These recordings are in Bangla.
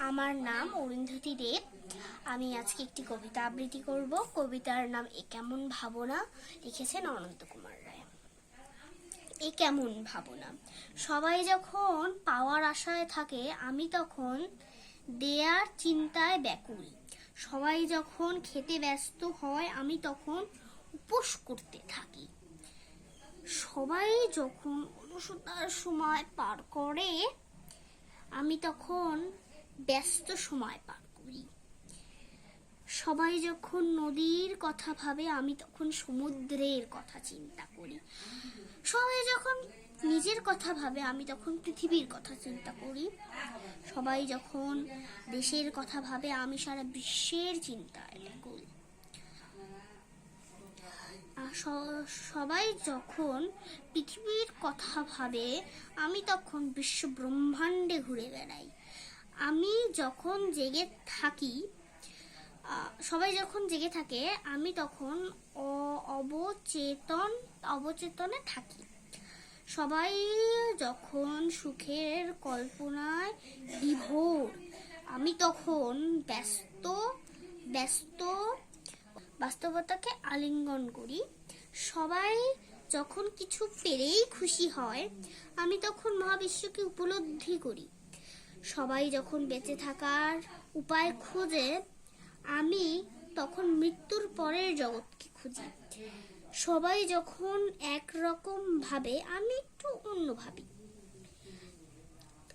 আমার নাম অরুন্ধতী দেব। আমি আজকে একটি কবিতা আবৃত্তি করব। কবিতার নাম এ কেমন ভাবনা? লিখেছেন অনন্ত কুমার রায়। এ কেমন ভাবনা? সবাই যখন পাওয়ার আশায় থাকে, আমি তখন দেয়ার চিন্তায় ব্যাকুল। সবাই যখন খেতে ব্যস্ত হয়, আমি তখন উপোস করতে থাকি। সবাই যখন অলসতার সময় পার করে, আমি তখন ব্যস্ত সময় পার করি। সবাই যখন নদীর কথা ভাবে, আমি তখন সমুদ্রের কথা চিন্তা করি। সবাই যখন নিজের কথা ভাবে, আমি তখন পৃথিবীর কথা চিন্তা করি। সবাই যখন দেশের কথা ভাবে, আমি সারা বিশ্বের চিন্তায় করি। সবাই যখন পৃথিবীর কথা ভাবে, আমি তখন বিশ্ব ব্রহ্মাণ্ডে ঘুরে বেড়াই। আমি যখন জেগে থাকি সবাই যখন জেগে থাকে, আমি তখন অবচেতন, অবচেতনে থাকি। সবাই যখন সুখের কল্পনায় বিভোর, আমি তখন ব্যস্ত ব্যস্ত, বাস্তবতাকে আলিঙ্গন করি। সবাই যখন কিছু পেরেই খুশি হয়, আমি তখন মহাবিশ্বকে উপলব্ধি করি। সবাই যখন বেঁচে থাকার উপায় খোঁজে, আমি তখন মৃত্যুর পরের জগৎকে খুঁজি। সবাই যখন একরকম ভাবে, আমি একটু অন্য ভাবি।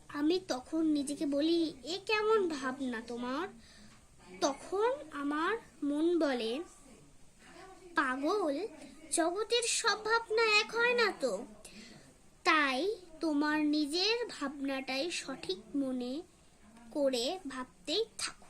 আমি তখন নিজেকে বলি, এ কেমন ভাবনা তোমার? তখন আমার মন বলে, পাগল, জগতের সব ভাবনা এক হয় না তো? তোমার নিজের ভাবনাটাই সঠিক মনে করে ভাবতেই থাকো।